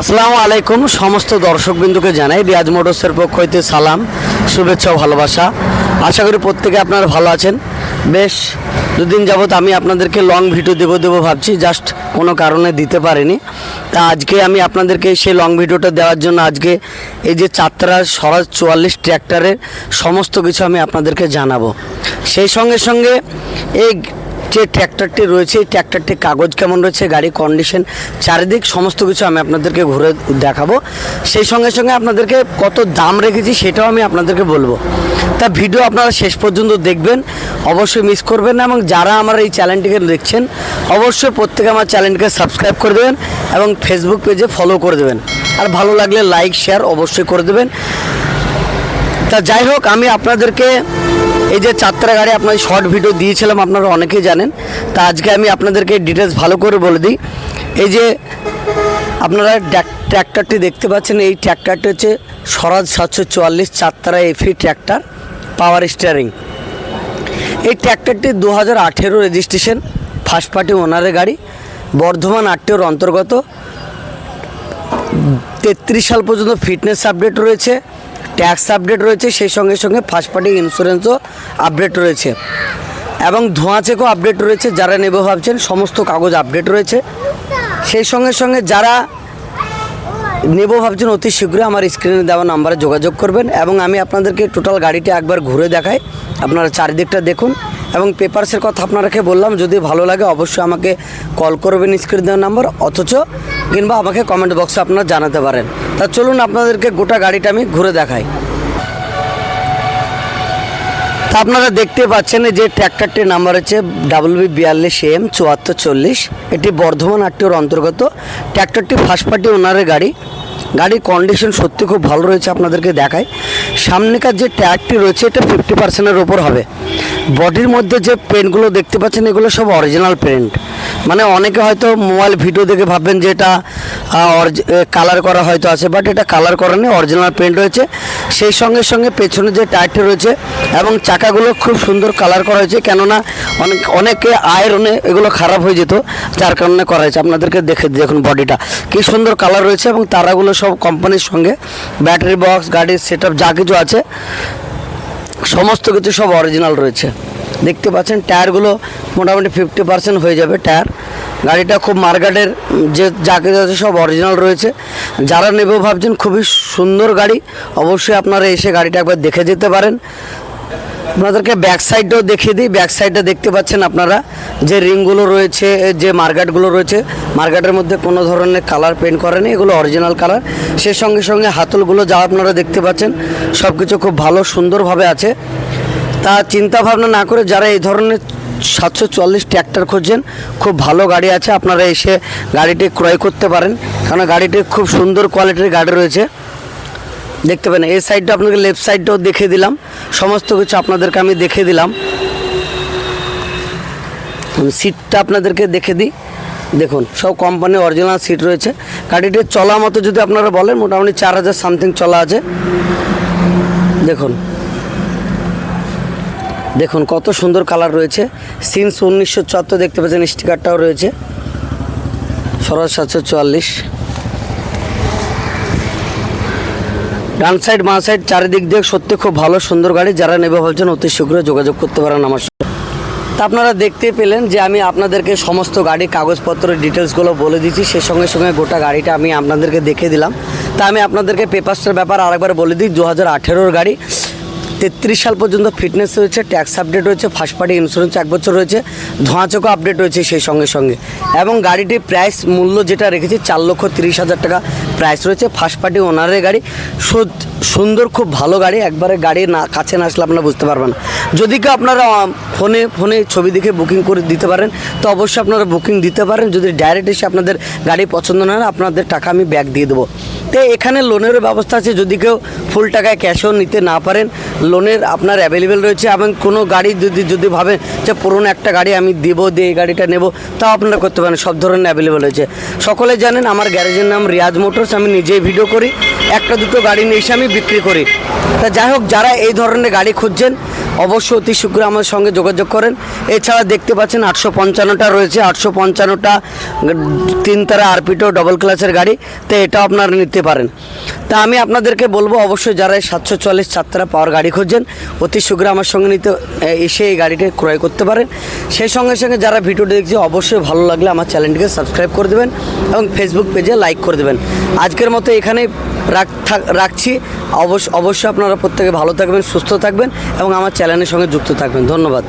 আসসালামু আলাইকুম। সমস্ত দর্শকবৃন্দুকে জানাই রিয়াজ মোটরসের পক্ষ হইতে সালাম, শুভেচ্ছা ভালোবাসা। আশা করি প্রত্যেকে আপনারা ভালো আছেন। বেশ, দুদিন যাবৎ আমি আপনাদেরকে লং ভিডিও দেবো দেবো ভাবছি জাস্ট কোনো কারণে দিতে পারিনি। তা আজকে আমি আপনাদেরকে সেই লং ভিডিওটা দেওয়ার জন্য আজকে এই যে চাত্রা স্বরাজ চুয়াল্লিশ ট্র্যাক্টরের সমস্ত কিছু আমি আপনাদেরকে জানাব। সেই সঙ্গে সঙ্গে এই যে ট্র্যাক্টরটি রয়েছে, এই ট্র্যাক্টরটির কাগজ কেমন রয়েছে, গাড়ি কন্ডিশন চারিদিক সমস্ত কিছু আমি আপনাদেরকে ঘুরে দেখাবো। সেই সঙ্গে সঙ্গে আপনাদেরকে কত দাম রেখেছি সেটাও আমি আপনাদেরকে বলব। তা ভিডিও আপনারা শেষ পর্যন্ত দেখবেন, অবশ্যই মিস করবেন না এবং যারা আমার এই চ্যানেলটিকে দেখছেন, অবশ্যই প্রত্যেকে আমার চ্যানেলকে সাবস্ক্রাইব করে দেবেন এবং ফেসবুক পেজে ফলো করে দেবেন। আর ভালো লাগলে লাইক শেয়ার অবশ্যই করে দেবেন। তা যাই হোক, আমি আপনাদেরকে এই যে চাত্রা গাড়ি আপনার শর্ট ভিডিও দিয়েছিলাম, আপনারা অনেকেই জানেন। তা আজকে আমি আপনাদেরকে ডিটেলস ভালো করে বলে দিই। এই যে আপনারা ট্র্যাক- ট্র্যাক্টরটি দেখতে পাচ্ছেন, এই ট্র্যাক্টরটি হচ্ছে স্বরাজ সাতশো চুয়াল্লিশ চাত্রা এফি ট্র্যাক্টর পাওয়ার স্টিয়ারিং এই ট্র্যাক্টরটি দু হাজার আঠেরো রেজিস্ট্রেশন ফার্স্ট পার্টি ওনারের গাড়ি। বর্ধমান আটটিওর অন্তর্গত। তেত্রিশ সাল পর্যন্ত ফিটনেস আপডেট রয়েছে। ট্যাক্স আপডেট রয়েছে, সেই সঙ্গে সঙ্গে ফার্স্ট পার্টি ইন্স্যুরেন্সও আপডেট রয়েছে। এবং ধোঁয়া চেকও আপডেট রয়েছে, যারা নেবে ভাবছেন, সমস্ত কাগজ আপডেট রয়েছে। সেই সঙ্গে সঙ্গে যারা নেব ভাবছেন, অতি শীঘ্রই আমার স্ক্রিনে দেওয়া নাম্বারে যোগাযোগ করবেন। এবং আমি আপনাদেরকে টোটাল গাড়িটি একবার ঘুরে দেখাই। আপনারা চারিদিকটা দেখুন। এবং পেপারসের কথা আপনারাকে বললাম, যদি ভালো লাগে অবশ্যই আমাকে কল করবেন স্ক্রিনে দেওয়া নাম্বার, অথচ কিংবা আমাকে কমেন্ট বক্সে আপনারা জানাতে পারেন। তা চলুন আপনাদেরকে গোটা গাড়িটা আমি ঘুরে দেখাই। তা আপনারা দেখতে পাচ্ছেন যে ট্র্যাক্টরটির নাম্বার হচ্ছে ডাবল বি বিয়াল্লিশ এম চুয়াত্তর চল্লিশ। এটি বর্ধমান আটটির অন্তর্গত। ট্র্যাক্টরটি ফার্স্ট পার্টি ওনারের গাড়ি। গাড়ির কন্ডিশন সত্যি খুব ভালো রয়েছে আপনাদেরকে দেখায়। সামনেকার যে ট্যাগটি রয়েছে, এটা ফিফটি পার্সেন্টের ওপর হবে। বডির মধ্যে যে পেন্টগুলো দেখতে পাচ্ছেন, এগুলো সব অরিজিনাল পেন্ট মানে অনেকে হয়তো মোবাইল ভিডিও দেখে ভাববেন যে এটা কালার করা হয়তো আছে বাট এটা কালার করা নেই অরিজিনাল পেন্ট রয়েছে। সেই সঙ্গে সঙ্গে পেছনে যে টায়ারটি রয়েছে এবং চাকাগুলো খুব সুন্দর কালার করা হয়েছে, কেননা অনেক, অনেকে আয়রনে এগুলো খারাপ হয়ে যেত, যার কারণে করা হয়েছে। আপনাদেরকে দেখে, দেখুন বডিটা কি সুন্দর কালার রয়েছে এবং তারাগুলো সব কোম্পানির সঙ্গে ব্যাটারি বক্স গাড়ির সেট যা কিছু আছে, সমস্ত কিছু সব অরিজিনাল রয়েছে। দেখতে পাচ্ছেন টায়ারগুলো মোটামুটি ফিফটি পার্সেন্ট হয়ে যাবে টায়ার। গাড়িটা খুব মার্কেটের যে যা কিছু আছে সব অরিজিনাল রয়েছে। যারা নেবে ভাবছেন খুবই সুন্দর গাড়ি, অবশ্যই আপনারা এসে গাড়িটা একবার দেখে যেতে পারেন। আপনাদেরকে ব্যাক সাইডটাও দেখিয়ে দিই। ব্যাক সাইডটা দেখতে পাচ্ছেন আপনারা, যে রিংগুলো রয়েছে, যে মার্কেটগুলো রয়েছে। মার্কেটের মধ্যে কোনো ধরনের কালার পেন্ট করেনি এগুলো অরিজিনাল কালার সে সঙ্গে সঙ্গে হাতলগুলো যা আপনারা দেখতে পাচ্ছেন সব কিছু খুব ভালো সুন্দরভাবে আছে। তা চিন্তা ভাবনা না করে যারা এই ধরনের সাতশো চল্লিশ ট্র্যাক্টর খুঁজছেন, খুব ভালো গাড়ি আছে, আপনারা এসে গাড়িটি ক্রয় করতে পারেন। কারণ গাড়িটি খুব সুন্দর কোয়ালিটির গাড়ি রয়েছে। দেখতে পেন এই সাইডটা আপনাকে লেফট সাইডটাও দেখিয়ে দিলাম। সমস্ত কিছু আপনাদেরকে আমি দেখিয়ে দিলাম। সিটটা আপনাদেরকে দেখে দিই। দেখুন, সব কোম্পানির অরিজিনাল সিট রয়েছে। গাড়িটির চলা মতো যদি আপনারা বলেন, মোটামুটি চার হাজার সামথিং চলা আছে। দেখুন দেখুন, কত সুন্দর কালার রয়েছে। সিন্স উনিশশো চুয়াত্তর দেখতে পাচ্ছেন, স্টিকারটাও রয়েছে। সরজ সাতশো চুয়াল্লিশ। ডান সাইড, বাঁ সাইড, চারিদিক দিয়ে সত্যি খুব ভালো, সুন্দর গাড়ি। যারা নেবে ভাবছেন অতি শীঘ্রই যোগাযোগ করতে পারেন আমার সাথে তা আপনারা দেখতে পেলেন যে আমি আপনাদেরকে সমস্ত গাড়ির কাগজপত্রের ডিটেলসগুলো বলে দিচ্ছি সে সঙ্গে সঙ্গে গোটা গাড়িটা আমি আপনাদেরকে দেখে দিলাম। তা আমি আপনাদেরকে পেপারসটার ব্যাপার আরেকবার বলে দিই, দু হাজার গাড়ি। তেত্রিশ সাল পর্যন্ত ফিটনেস রয়েছে, ট্যাক্স আপডেট রয়েছে ফার্স্ট পার্টি ইন্স্যুরেন্স এক বছর রয়েছে ধোঁয়াচকও আপডেট রয়েছে সেই সঙ্গে সঙ্গে। এবং গাড়িটির প্রাইস মূল্য যেটা রেখেছি চার লক্ষ তিরিশ হাজার টাকা প্রাইস রয়েছে ফার্স্ট পার্টি ওনারের গাড়ি। সুন্দর, খুব ভালো গাড়ি, একবারে গাড়ি না কাছে না আসলে আপনারা বুঝতে পারবেন যদি কেউ আপনারা ফোনে ফোনে ছবি দেখে বুকিং করে দিতে পারেন, তো অবশ্যই আপনারা বুকিং দিতে পারেন। যদি ডাইরেক্ট এসে আপনাদের গাড়ি পছন্দ না হয়, আপনাদের টাকা আমি ব্যাক দিয়ে দেবো। তো এখানে লোনেরও ব্যবস্থা আছে। যদি কেউ ফুল টাকায় ক্যাশও নিতে না পারেন লোনের আপনার অ্যাভেলেবেল রয়েছে এবং কোনো গাড়ি যদি যদি ভাবেন যে পুরনো একটা গাড়ি আমি দিব, দিয়ে এই গাড়িটা নেব, তাও আপনারা করতে পারেন, সব ধরনের অ্যাভেলেবেল রয়েছে। সকলে জানেন আমার গ্যারেজের নাম রিয়াজ মোটরস, আমি নিজেই ভিডিও করি, একটা দুটো গাড়ি নিয়ে এসে আমি বিক্রি করি। তা যাই হোক, যারা এই ধরনের গাড়ি খুঁজছেন, অবশ্যই অতি শীঘ্র আমার সঙ্গে যোগাযোগ করেন। এছাড়া দেখতে পাচ্ছেন আটশো পঞ্চান্নটা রয়েছে, আটশো পঞ্চান্নটা তিন তারা আরপিটো ডবল ক্লাসের গাড়ি। তো এটা আপনারা নিতে পারেন। তা আমি আপনাদেরকে বলব, অবশ্যই যারা এই সাতশো চল্লিশ চারতারা পাওয়ার গাড়ি খুঁজছেন, অতি শীঘ্র আমার সঙ্গে নিতে এসে এই গাড়িটি ক্রয় করতে পারেন। সেই সঙ্গে সঙ্গে যারা ভিডিওটি দেখছে অবশ্যই ভালো লাগলে আমার চ্যানেলটিকে সাবস্ক্রাইব করে দেবেন এবং ফেসবুক পেজে লাইক করে দেবেন। আজকের মতো এখানেই রাখ রাখছি। অবশ্য অবশ্যই আপনারা প্রত্যেকে ভালো থাকবেন, সুস্থ থাকবেন এবং আমার চ্যানেলের সঙ্গে যুক্ত থাকবেন। ধন্যবাদ।